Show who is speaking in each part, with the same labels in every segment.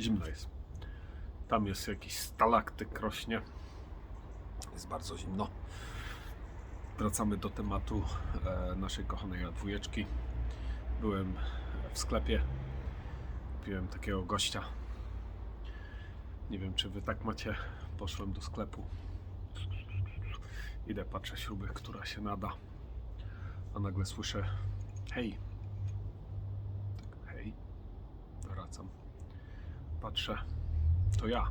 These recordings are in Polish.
Speaker 1: Zimno jest. Tam jest jakiś stalaktyk rośnie. Jest bardzo zimno. Wracamy do tematu e, naszej kochanej dwójeczki. Byłem w sklepie. Kupiłem takiego gościa. Nie wiem, czy wy tak macie. Poszłem do sklepu. Idę, patrzę śruby, która się nada. A nagle słyszę hej. Tak, hej. Wracam. Patrzę. To ja.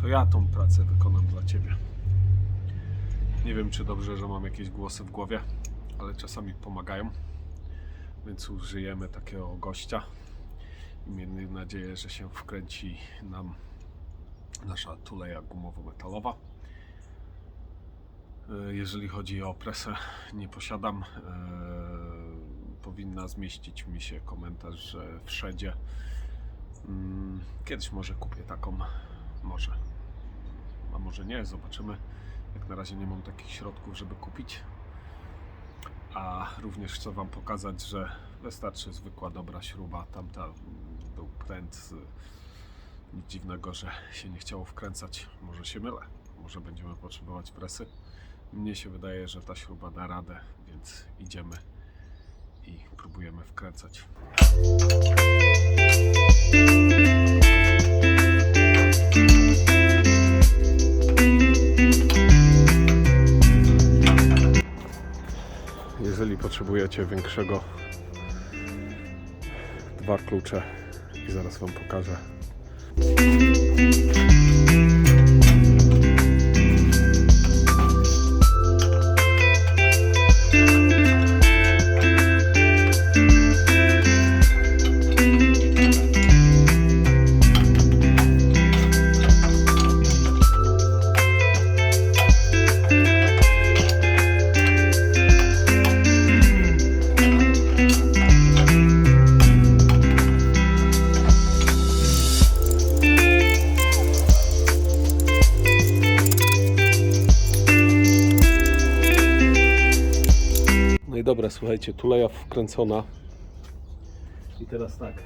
Speaker 1: To ja tą pracę wykonam dla ciebie. Nie wiem, czy dobrze, że mam jakieś głosy w głowie, ale czasami pomagają. Więc użyjemy takiego gościa. I miejmy nadzieję, że się wkręci nam nasza tuleja gumowo-metalowa. E, Jeżeli chodzi o presę, nie posiadam. E, powinna zmieścić mi się komentarz, że w Szedzie. Mm, Kiedyś może kupię taką, może. A może nie, zobaczymy. Jak na razie nie mam takich środków, żeby kupić. A również chcę Wam pokazać, że wystarczy zwykła dobra śruba. Tamta mm, był pręt. Nic dziwnego, że się nie chciało wkręcać. Może się mylę. Może będziemy potrzebować presy. Mnie się wydaje, że ta śruba da radę, więc idziemy i próbujemy wkręcać. Jeżeli potrzebujecie większego, dwa klucze i zaraz Wam pokażę. Słuchajcie, tuleja wkręcona. I teraz tak.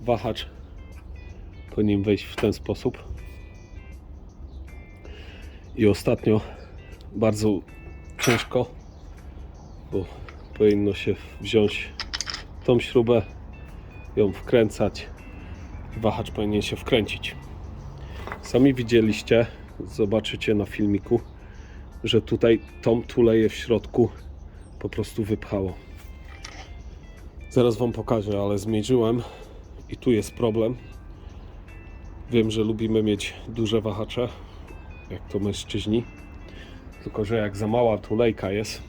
Speaker 1: Wahacz po nim wejść w ten sposób. I ostatnio bardzo ciężko, bo powinno się wziąć tą śrubę, ją wkręcać. Wahacz powinien się wkręcić. Sami widzieliście, zobaczycie na filmiku, że tutaj tą tuleję w środku po prostu wypchało. Zaraz Wam pokażę, ale zmierzyłem i tu jest problem. Wiem, że lubimy mieć duże wahacze, jak to mężczyźni. Tylko, że jak za mała tulejka jest,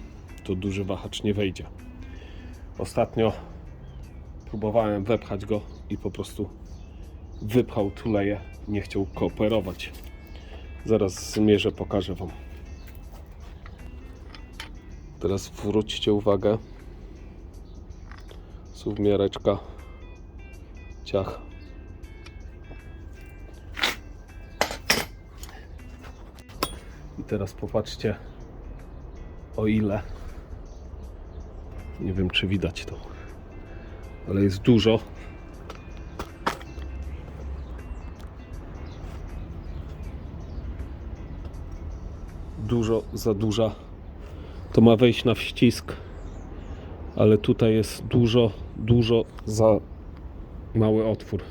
Speaker 1: to duży wahacz nie wejdzie. Ostatnio próbowałem wepchać go i po prostu wypchał tuleję, nie chciał kooperować. Zaraz zmierzę, pokażę Wam. Teraz zwróćcie uwagę. Suwmiereczka. Ciach. I teraz popatrzcie o ile. Nie wiem czy widać to. Ale jest dużo. Dużo za duża to ma wejść na wścisk, ale tutaj jest dużo, dużo za mały otwór.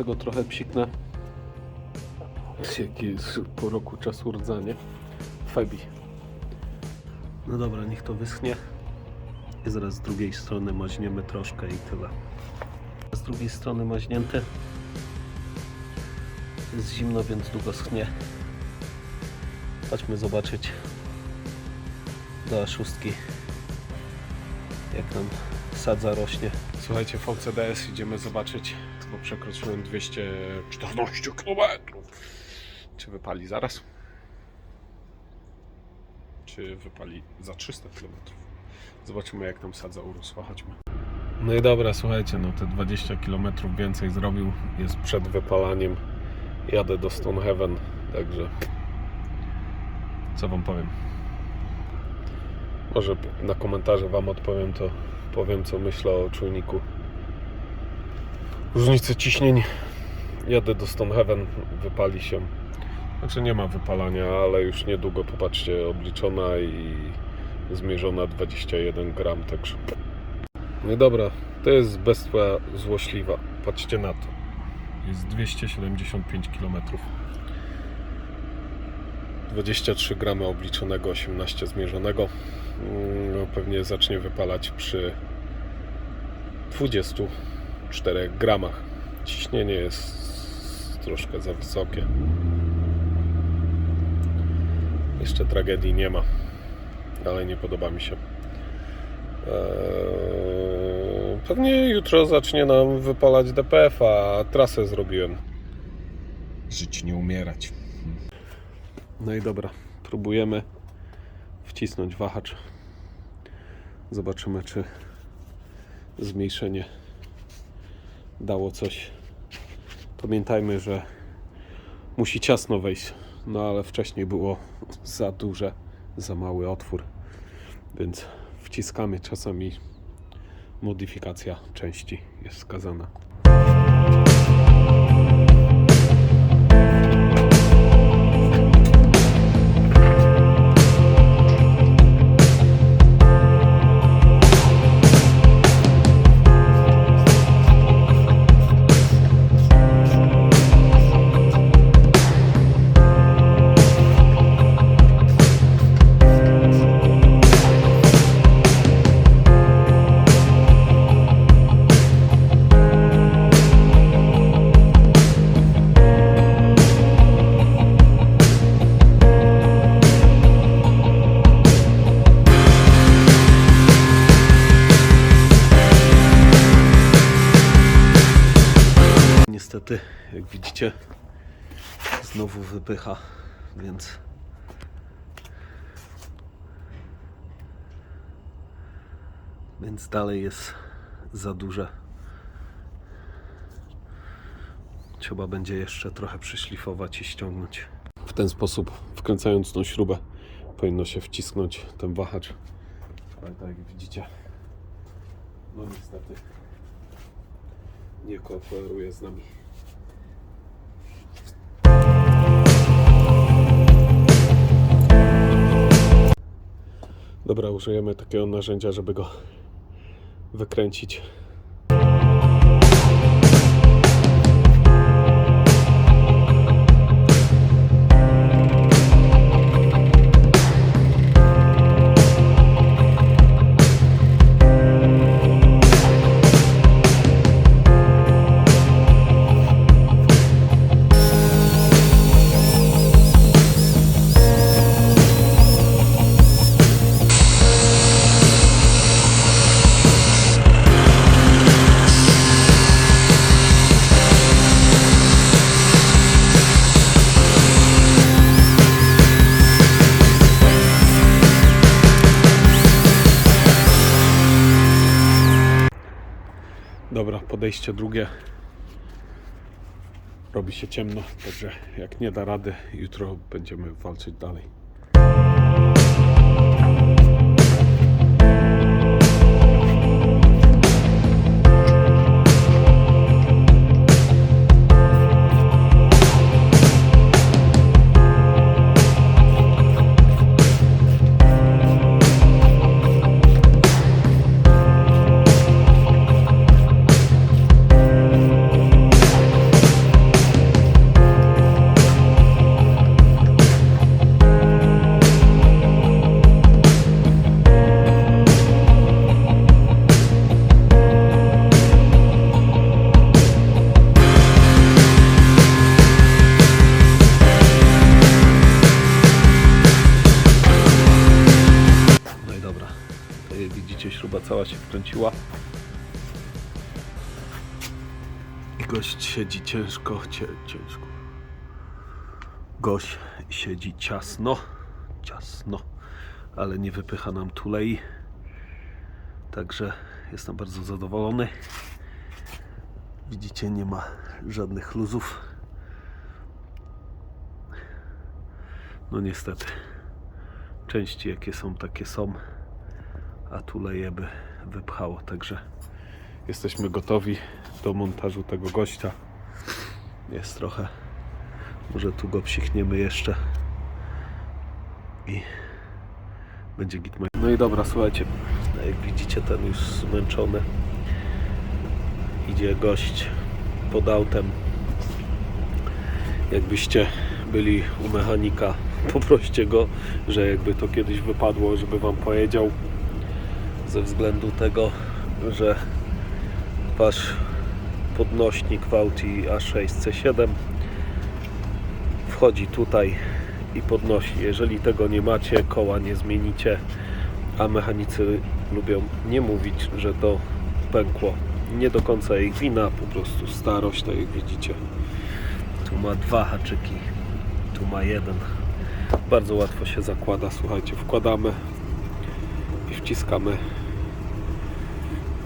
Speaker 1: Ja sobie go trochę psiknę. Jaki jest po roku czasu rdzenie. Febi. No dobra, niech to wyschnie. I zaraz z drugiej strony maźniemy troszkę i tyle. Z drugiej strony maźnięte. Jest zimno, więc długo schnie. Chodźmy zobaczyć do szóstki jak nam sadza rośnie. Słuchajcie, VCDS idziemy zobaczyć, bo przekroczyłem 214 km. Czy wypali zaraz? Czy wypali za 300 km? Zobaczymy jak tam sadza urosła, chodźmy. No i dobra, słuchajcie, no te 20 km więcej zrobił, jest przed wypalaniem. Jadę do Stonehaven, także co wam powiem. Może na komentarze Wam odpowiem, to powiem co myślę o czujniku. Różnice ciśnień. Jadę do Stonehaven, wypali się. Znaczy nie ma wypalania, ale już niedługo tu patrzcie, obliczona i zmierzona 21 gram, także. No i dobra, to jest bestia złośliwa. Patrzcie na to. Jest 275 km. 23 gramy obliczonego, 18 zmierzonego. Mm, No, pewnie zacznie wypalać przy 24 gramach. Ciśnienie jest troszkę za wysokie. Jeszcze tragedii nie ma, ale nie podoba mi się. Eee, Pewnie jutro zacznie nam wypalać DPF, a trasę zrobiłem. Żyć nie umierać. No i dobra, próbujemy wcisnąć wahacz. Zobaczymy, czy zmniejszenie dało coś. Pamiętajmy, że musi ciasno wejść, no ale wcześniej było za duże, za mały otwór, więc wciskamy czasami modyfikacja części jest wskazana. Widzicie, znowu wypycha, więc więc dalej jest za duże. Trzeba będzie jeszcze trochę przyszlifować i ściągnąć. W ten sposób, wkręcając tą śrubę, powinno się wcisnąć ten wahacz. Ale tak jak widzicie, no niestety nie kooperuje z nami. Dobra, użyjemy takiego narzędzia, żeby go wykręcić. Podejście drugie. Robi się ciemno, także jak nie da rady, jutro będziemy walczyć dalej. Siedzi ciężko, cie, ciężko. Gość siedzi ciasno, ciasno, ale nie wypycha nam tulei. Także jestem bardzo zadowolony. Widzicie, nie ma żadnych luzów. No niestety, części jakie są, takie są, a tuleje by wypchało. Także jesteśmy gotowi do montażu tego gościa. Jest trochę, może tu go psichniemy jeszcze i będzie git. No i dobra, słuchajcie, jak widzicie ten już zmęczony idzie gość pod autem. Jakbyście byli u mechanika, poproście go, że jakby to kiedyś wypadło, żeby wam pojedział. Ze względu tego, że wasz podnośnik w Audi A6 C7 wchodzi tutaj i podnosi. Jeżeli tego nie macie, koła nie zmienicie, a mechanicy lubią nie mówić, że to pękło. Nie do końca ich wina, po prostu starość, tak jak widzicie. Tu ma dwa haczyki, tu ma jeden. Bardzo łatwo się zakłada, słuchajcie, wkładamy i wciskamy.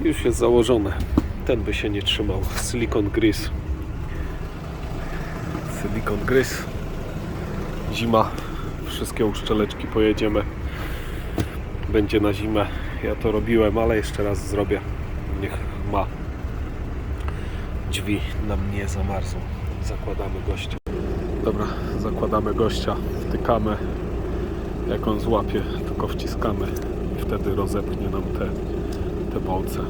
Speaker 1: Już jest założone. Ten by się nie trzymał. Silicon grease. Silicon grease. Zima. Wszystkie uszczeleczki pojedziemy. Będzie na zimę. Ja to robiłem, ale jeszcze raz zrobię. Niech ma. Drzwi nam nie zamarzą. Zakładamy gościa. Dobra, zakładamy gościa, wtykamy. Jak on złapie, tylko wciskamy i wtedy rozepchnie nam te, te bolce.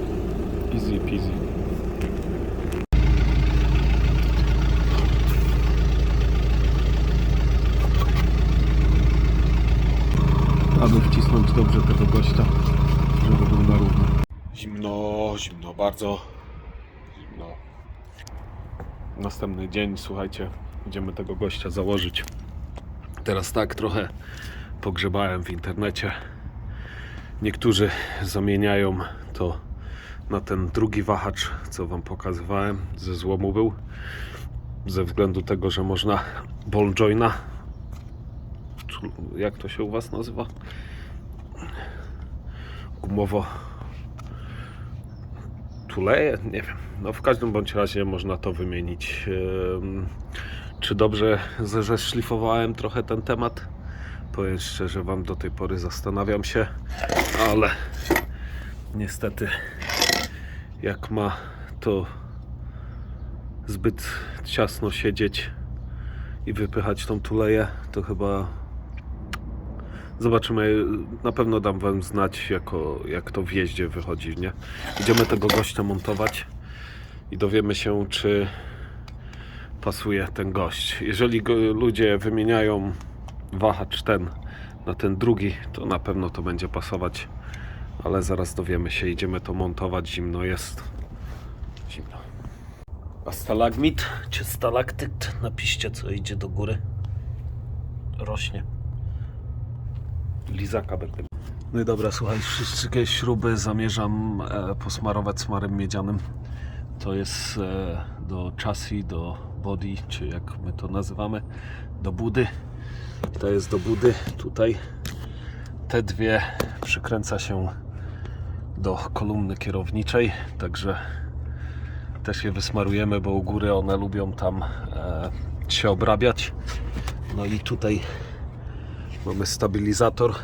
Speaker 1: Easy peasy. Aby wcisnąć dobrze tego gościa, żeby był na równo. Zimno, zimno, bardzo zimno. Następny dzień, słuchajcie, idziemy tego gościa założyć. Teraz tak trochę pogrzebałem w internecie. Niektórzy zamieniają to na ten drugi wahacz, co Wam pokazywałem, ze złomu był. Ze względu tego, że można ball joina, jak to się u Was nazywa? Gumowo tuleje? Nie wiem. No w każdym bądź razie można to wymienić. Ym, Czy dobrze zeszlifowałem trochę ten temat? Powiem szczerze, Wam do tej pory zastanawiam się, ale niestety jak ma to zbyt ciasno siedzieć i wypychać tą tuleję, to chyba zobaczymy. Na pewno dam Wam znać, jako, jak to w jeździe wychodzi, nie? Idziemy tego gościa montować i dowiemy się, czy pasuje ten gość. Jeżeli go, ludzie wymieniają wahacz ten na ten drugi, to na pewno to będzie pasować. Ale zaraz dowiemy się, idziemy to montować. Zimno jest. Zimno. A stalagmit czy stalaktyt? Napiszcie, co idzie do góry. Rośnie. Lizaka będę. No i dobra, słuchaj, wszystkie śruby zamierzam e, posmarować smarem miedzianym. To jest e, do chassis, do body, czy jak my to nazywamy, do budy. To jest do budy tutaj. Te dwie przykręca się do kolumny kierowniczej, także też je wysmarujemy, bo u góry one lubią tam e, się obrabiać. No i tutaj mamy stabilizator,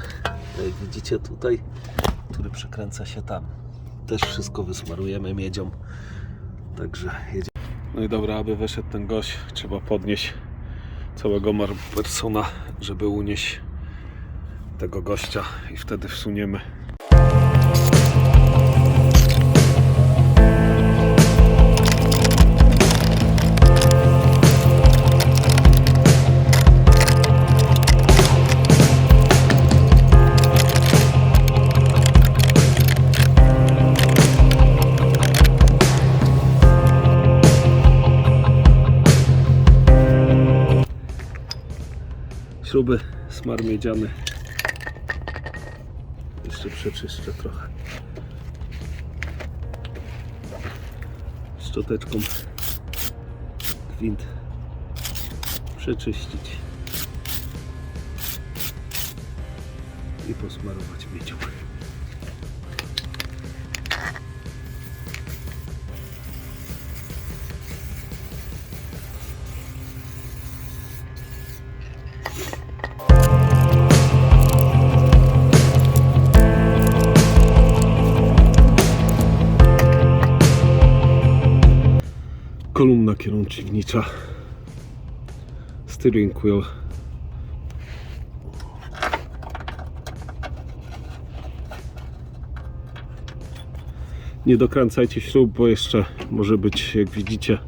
Speaker 1: jak widzicie tutaj, który przykręca się tam. Też wszystko wysmarujemy miedzią, także jedziemy. No i dobra, aby wyszedł ten gość, trzeba podnieść całego Marpersona, żeby unieść tego gościa i wtedy wsuniemy. śruby, smar miedziany. Jeszcze przeczyszczę trochę.
Speaker 2: Szczoteczką gwint przeczyścić i posmarować miecią. Kierownicza steering nie dokręcajcie śrub, bo jeszcze może być, jak widzicie,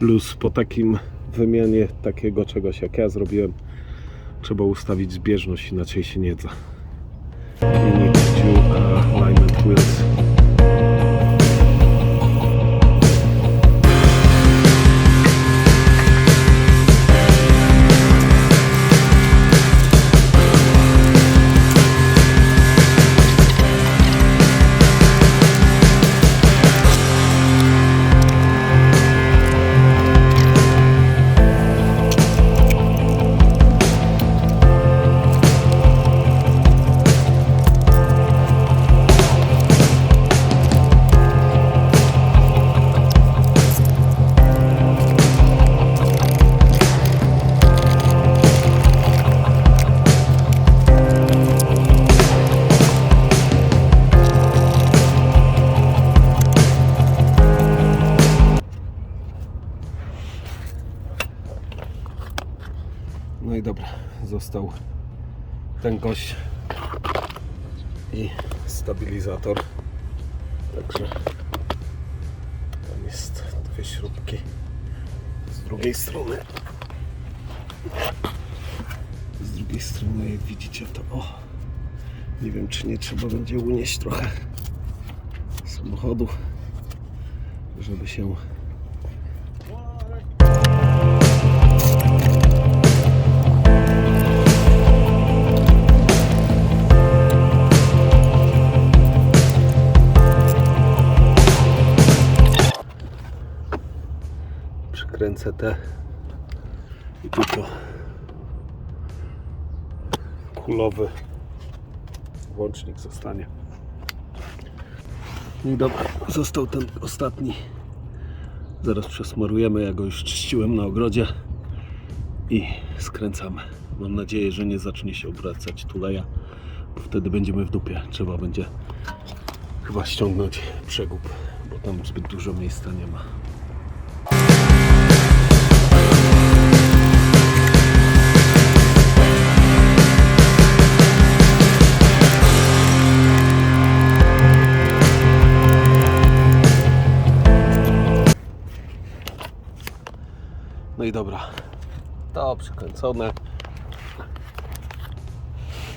Speaker 2: luz po takim wymianie takiego czegoś jak ja zrobiłem. Trzeba ustawić zbieżność, inaczej się nie da. Need to alignment dobra, został ten gość i stabilizator. Także tam jest dwie śrubki z drugiej strony. Z drugiej strony, jak widzicie, to o, nie wiem, czy nie trzeba będzie unieść trochę samochodu, żeby się te i tylko kulowy włącznik zostanie. No i dobra, został ten ostatni. Zaraz przesmarujemy, ja go już czyściłem na ogrodzie i skręcamy. Mam nadzieję, że nie zacznie się obracać tuleja, bo wtedy będziemy w dupie. Trzeba będzie chyba ściągnąć przegub, bo tam zbyt dużo miejsca nie ma. No i dobra. To przykręcone.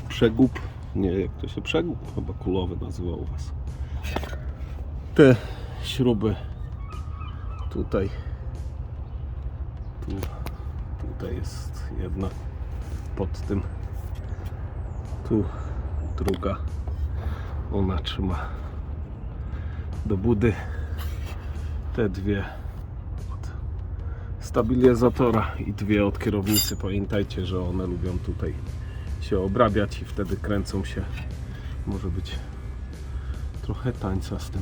Speaker 2: Przegub. Nie, jak to się przegub? Chyba kulowy nazywał u Was. Te śruby tutaj. Tu, tutaj jest jedna pod tym. Tu druga. Ona trzyma do budy. Te dwie stabilizatora i dwie od kierownicy. Pamiętajcie, że one lubią tutaj się obrabiać i wtedy kręcą się. Może być trochę tańca z tym.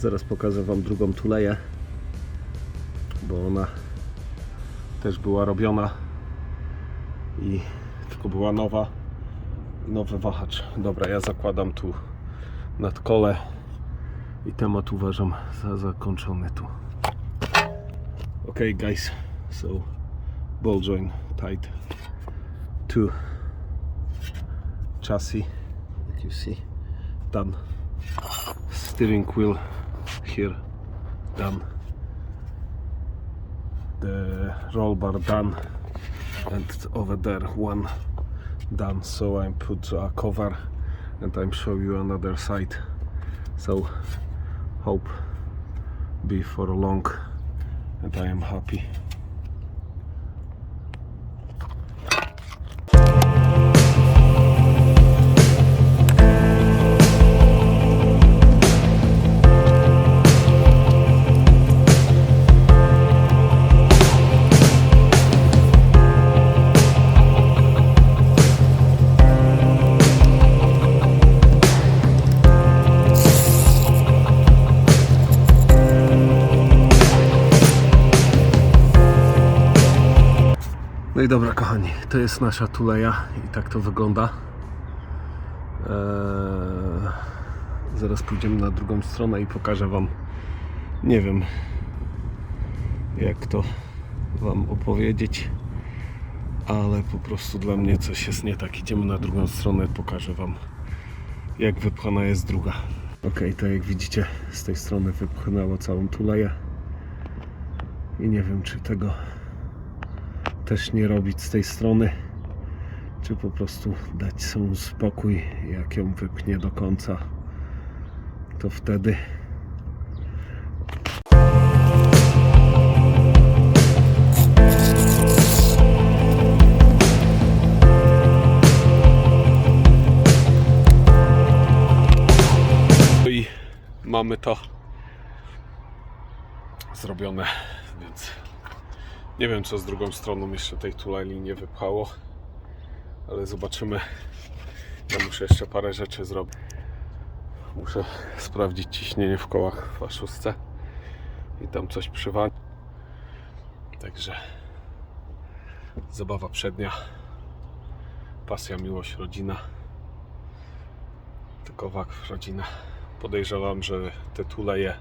Speaker 2: Zaraz pokażę Wam drugą tuleję, bo ona też była robiona i tylko była nowa. Nowy wahacz. Dobra, ja zakładam tu nad kole i temat uważam za zakończony tu. Okay, guys, so ball joint tied to chassis, like you see, done. Steering wheel here, done. The roll bar done, and over there one done. So I put a cover, and I'm show you another side. So hope be for a long and I am happy. No i dobra, kochani, to jest nasza tuleja i tak to wygląda. Eee, zaraz pójdziemy na drugą stronę i pokażę Wam, nie wiem, jak to Wam opowiedzieć, ale po prostu dla mnie coś jest nie tak. Idziemy na drugą stronę, pokażę Wam, jak wypchana jest druga. Ok, to jak widzicie, z tej strony wypchnęło całą tuleję i nie wiem, czy tego też nie robić z tej strony, czy po prostu dać sobie spokój, jak ją wypchnie do końca, to wtedy. I mamy to zrobione, więc nie wiem co z drugą stroną jeszcze tej tuleli nie wypchało, ale zobaczymy. Ja muszę jeszcze parę rzeczy zrobić. Muszę sprawdzić ciśnienie w kołach w A6 i tam coś przywalić. Także zabawa przednia, pasja, miłość, rodzina. Tylko wak, rodzina. Podejrzewam, że te tuleje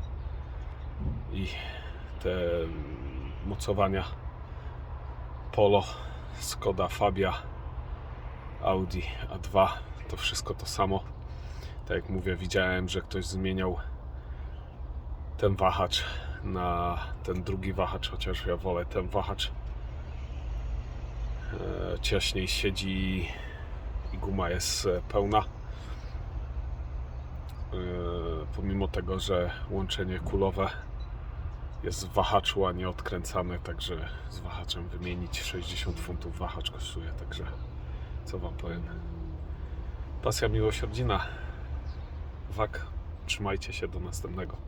Speaker 2: i te mocowania Polo, Skoda, Fabia, Audi A2 to wszystko to samo. Tak jak mówię, widziałem, że ktoś zmieniał ten wahacz na ten drugi wahacz, chociaż ja wolę ten wahacz. E, Ciaśniej siedzi i guma jest e, pełna. E, Pomimo tego, że łączenie kulowe jest wahaczu, a nie odkręcane, także z wahaczem wymienić 60 funtów wahacz kosztuje, także co wam powiem. Pasja miłość rodzina. Wak, trzymajcie się do następnego.